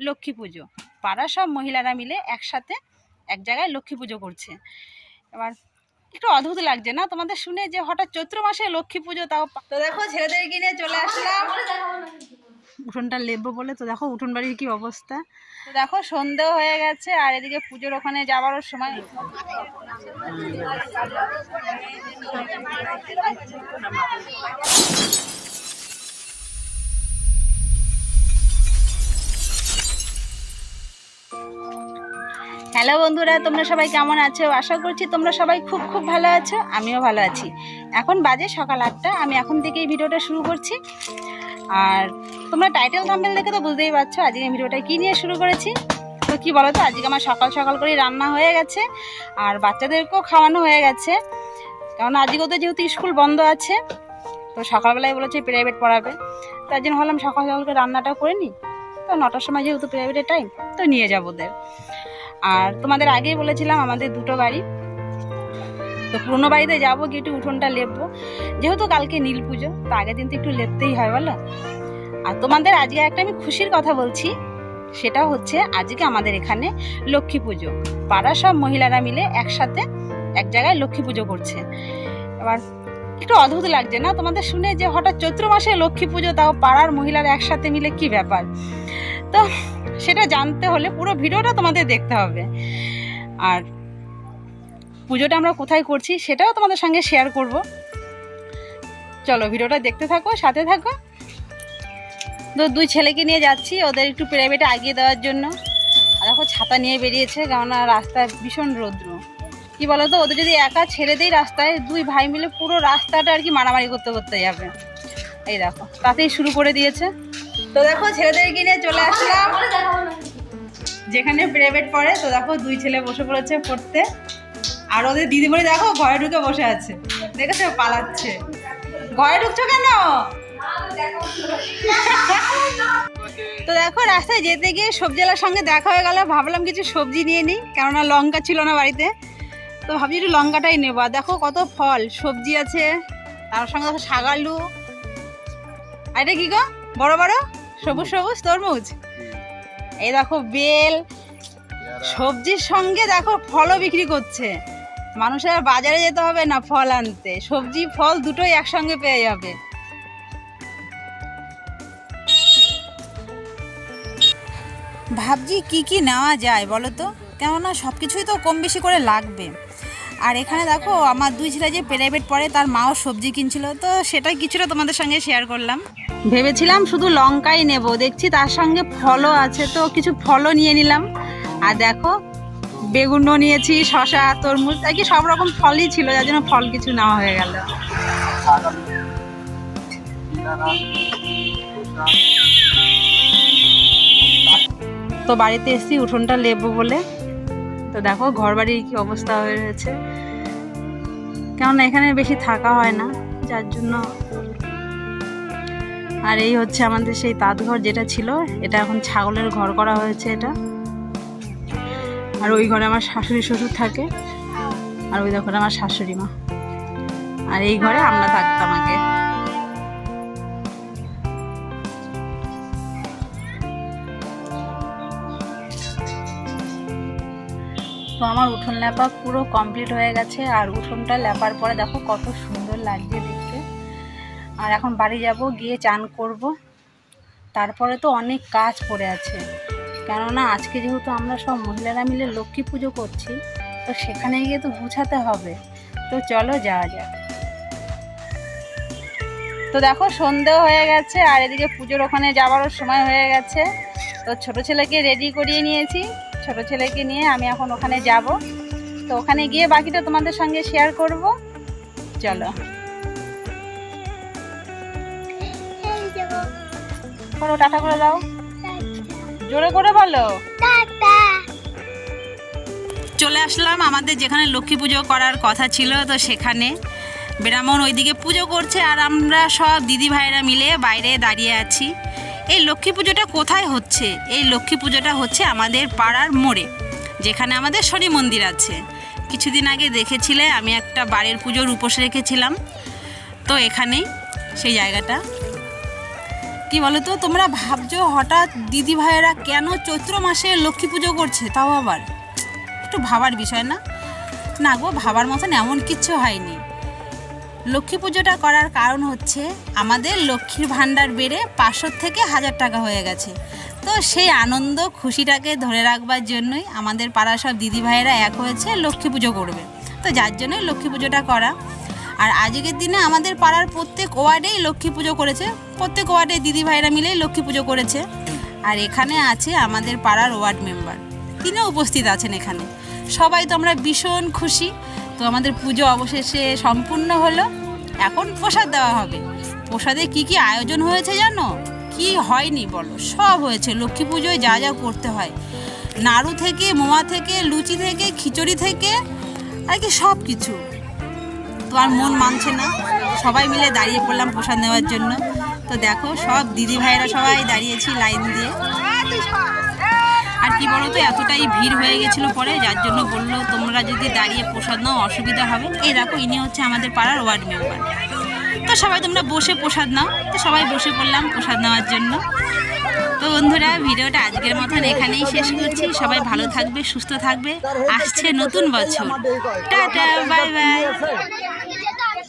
লক্ষ্মী পুজো। পাড়ার সব মহিলারা মিলে একসাথে এক জায়গায় লক্ষ্মী পুজো করছে। এবার একটু অদ্ভুত লাগছে না? তোমাদের শুনে যে হঠাৎ চৈত্র মাসে লক্ষ্মী পুজো, তাও তো দেখো ছেলেদের নিয়ে চলে আসলাম। উঠোনটা লেবো বলে, তো দেখো উঠোন বাড়ির কি অবস্থা। দেখো সন্ধেও হয়ে গেছে, আর এদিকে পুজোর ওখানে যাওয়ারও সময় হ্যালো বন্ধুরা, তোমরা সবাই কেমন আছো? আশা করছি তোমরা সবাই খুব খুব ভালো আছো, আমিও ভালো আছি। এখন বাজে সকাল আটটা, আমি এখন থেকেই ভিডিওটা শুরু করছি। আর তোমরা টাইটেল থাম্বেল দেখে তো বুঝতেই পারছ, আজকে আমি ভিডিওটা কী নিয়ে শুরু করেছি? তো কী বলো তো আজকে আমার সকাল সকাল করেই রান্না হয়ে গেছে, আর বাচ্চাদেরকেও খাওয়ানো হয়ে গেছে। কারণ আজকেও তো যেহেতু স্কুল বন্ধ আছে, তো সকালবেলায় বলেছে প্রাইভেট পড়াবে। তার জন্য ভাবলাম সকাল সকাল করে রান্নাটা করে নিই। তো নটার সময় যেহেতু প্রাইভেটের টাইম তো নিয়ে যাব ওদের। আর তোমাদের আগেই বলেছিলাম আমাদের দুটো বাড়ি। তো পুরোনো বাড়িতে যাব, গিয়ে একটু উঠোনটা লেপবো। যেহেতু কালকে নীল পুজো, তো আগের দিন তো একটু লেপতেই হয়, বলো? আর তোমাদের আজকে একটা আমি খুশির কথা বলছি, সেটা হচ্ছে আজকে আমাদের এখানে লক্ষ্মী পুজো। পাড়ার সব মহিলারা মিলে একসাথে এক জায়গায় লক্ষ্মী পুজো করছে। এবার একটু অদ্ভুত লাগছে না? তোমাদের শুনে যে হঠাৎ চৈত্র মাসে লক্ষ্মী পুজো, তাও পাড়ার মহিলারা একসাথে মিলে কি ব্যাপার? তো সেটা জানতে হলে পুরো ভিডিওটা তোমাদের দেখতে হবে। আর পুজোটা আমরা কোথায় করছি সেটাও তোমাদের সঙ্গে শেয়ার করব। চলো ভিডিওটা দেখতে থাকো, সাথে থাকো। তো দুই ছেলেকে নিয়ে যাচ্ছি, ওদের একটু প্রাইভেটে আগিয়ে দেওয়ার জন্য। আর দেখো, ছাতা নিয়ে বেরিয়েছে, কেননা রাস্তায় ভীষণ রৌদ্র। কি বলো তো ওদের যদি একা ছেড়ে দেই রাস্তায়, দুই ভাই মিলে পুরো রাস্তাটা আর কি মারামারি করতে করতে যাবে। এই দেখো, তাতেই শুরু করে দিয়েছে। তো দেখো, ছেলেদেরকে নিয়ে চলে আসলাম। যেখানে প্রাইভেট পড়ে, তো দেখো দুই ছেলে বসে পড়েছে পড়তে। আর ওদের দিদিমণি দেখো ঘরে ঢুকে বসে আছে। দেখেছ? পালাচ্ছে। ঘরে ঢুকছো কেন? তো দেখো, রাস্তায় যেতে গিয়ে সবজিওয়ালার সঙ্গে দেখা হয়ে গেল। ভাবলাম কিছু সবজি নিয়ে নিই, কেননা লঙ্কা ছিল না বাড়িতে। তো ভাবছি একটু লঙ্কাটাই নেব। আর দেখো কত ফল, সবজি আছে। তার সঙ্গে দেখো শাকালু আর এটা কী গো? বড় বড়? সবুজ সবুজ? তরমুজ? এই দেখো বেল সবজির সঙ্গে দেখো ফলও বিক্রি করছে। মানুষের আর বাজারে যেতে হবে না ফল আনতে। সবজি ফল দুটোই একসঙ্গে পেয়ে যাবে। ভাবছি কি কি নেওয়া যায় বলো তো? কেননা সব কিছুই তো কম বেশি করে লাগবে। আর এখানে দেখো, আমার দুই ছেলে যে প্রাইভেট পড়ে, তার মাও সবজি কিনছিল। তো সেটাই কিছুটা তোমাদের সঙ্গে শেয়ার করলাম। ভেবেছিলাম শুধু লঙ্কাই নেব, দেখছি তার সঙ্গে ফলও আছে, তো কিছু ফলও নিয়ে নিলাম। আর দেখো, বেগুনও নিয়েছি শশা তরমুজ আর কি সব রকম ফলই ছিল, যার জন্য ফল কিছু নেওয়া হয়ে গেল। তো বাড়িতে এসেছি উঠোনটা লেবো বলে। তো দেখো ঘর বাড়ির কি অবস্থা হয়ে রয়েছে। কেননা এখানে বেশি থাকা হয় না, যার জন্য। আর এই হচ্ছে আমাদের সেই তাঁত ঘর যেটা ছিল, এটা এখন ছাগলের ঘর করা হয়েছে এটা। আর ওই ঘরে আমার শাশুড়ি শ্বশুর থাকে, আর ওই দেখো আমার শাশুড়ি মা। আর এই ঘরে আমরা থাকতাম আগে। আমার উঠোন লেপা পুরো কমপ্লিট হয়ে গেছে। আর উঠোনটা লেপার পরে দেখো কত সুন্দর লাগছে দেখতে। আর এখন বাড়ি যাব, গিয়ে চান করব। তারপরে তো অনেক কাজ পড়ে আছে। কেননা আজকে যেহেতু আমরা সব মহিলারা মিলে লক্ষ্মী পুজো করছি, তো সেখানে গিয়ে তো গুছাতে হবে। তো চলো যাওয়া যাক। তো দেখো সন্ধেও হয়ে গেছে, আর এদিকে পুজোর ওখানে যাওয়ারও সময় হয়ে গেছে। তো ছোট ছেলেকে রেডি করিয়ে নিয়েছি। ছোট ছেলেকে নিয়ে আমি এখন ওখানে যাব। তো ওখানে গিয়ে বাকিটা তোমাদের সঙ্গে শেয়ার করব। চলো। করো, টাটা করে দাও। জোরে করে বলো। চলে আসলাম আমাদের যেখানে লক্ষ্মী পুজো করার কথা ছিল, তো সেখানে। ব্রাহ্মণ ওইদিকে পুজো করছে আর আমরা সব দিদি ভাইরা মিলে বাইরে দাঁড়িয়ে আছি। এই লক্ষ্মী পুজোটা কোথায় হচ্ছে? এই লক্ষ্মী পুজোটা হচ্ছে আমাদের পাড়ার মোড়ে, যেখানে আমাদের শনি মন্দির আছে। কিছুদিন আগে দেখেছিলে, আমি একটা বাড়ির পুজোর উপোস রেখেছিলাম। তো এখানেই, সেই জায়গাটা। কি বলো তো তোমরা ভাবছ হঠাৎ দিদি ভাইয়েরা কেন চৈত্র মাসে লক্ষ্মী পুজো করছে? তাও আবার, একটু ভাবার বিষয় না? না গো, ভাবার মতন এমন কিচ্ছু হয়নি। লক্ষ্মী পুজোটা করার কারণ হচ্ছে আমাদের লক্ষ্মীর ভাণ্ডার বেড়ে পাঁচশো থেকে হাজার টাকা হয়ে গেছে। তো সেই আনন্দ, খুশিটাকে ধরে রাখবার জন্যই আমাদের পাড়ার সব দিদি ভাইয়েরা এক হয়েছে লক্ষ্মী পুজো করবে। তো যার জন্যই লক্ষ্মী পুজোটা করা। আর আজকের দিনে আমাদের পাড়ার প্রত্যেক ওয়ার্ডেই লক্ষ্মী পুজো করেছে। প্রত্যেক ওয়ার্ডে দিদি ভাইরা মিলেই লক্ষ্মী পুজো করেছে। আর এখানে আছে আমাদের পাড়ার ওয়ার্ড মেম্বার। তিনিও উপস্থিত আছেন এখানে। সবাই তো আমরা ভীষণ খুশি। তো আমাদের পুজো অবশেষে সম্পূর্ণ হলো। এখন প্রসাদ দেওয়া হবে। প্রসাদে কি কি আয়োজন হয়েছে জানো? কি হয়নি বলো? সব হয়েছে। লক্ষ্মী পুজোয় যা যা করতে হয়। নাড়ু থেকে, মোয়া থেকে, লুচি থেকে, খিচুড়ি থেকে, আর কি সব কিছু। তো আর মন মানছে না। সবাই মিলে দাঁড়িয়ে পড়লাম প্রসাদ নেওয়ার জন্য। তো দেখো, সব দিদি ভাইরা সবাই দাঁড়িয়েছি লাইন দিয়ে। আর কি বলো তো এতটাই ভিড় হয়ে গেছিল পরে, যার জন্য বলল, তোমরা যদি দাঁড়িয়ে প্রসাদ নাও, অসুবিধা হবে। এই দেখো, ইনি হচ্ছে আমাদের পাড়ার ওয়ার্ড মেম্বার। তো সবাই তোমরা বসে প্রসাদ নাও। তো সবাই বসে পড়লাম প্রসাদ নেওয়ার জন্য। তো বন্ধুরা, ভিডিওটা আজকের মতন এখানেই শেষ করছি। সবাই ভালো থাকবে, সুস্থ থাকবে। আসছে নতুন বছর। Tata, bye bye.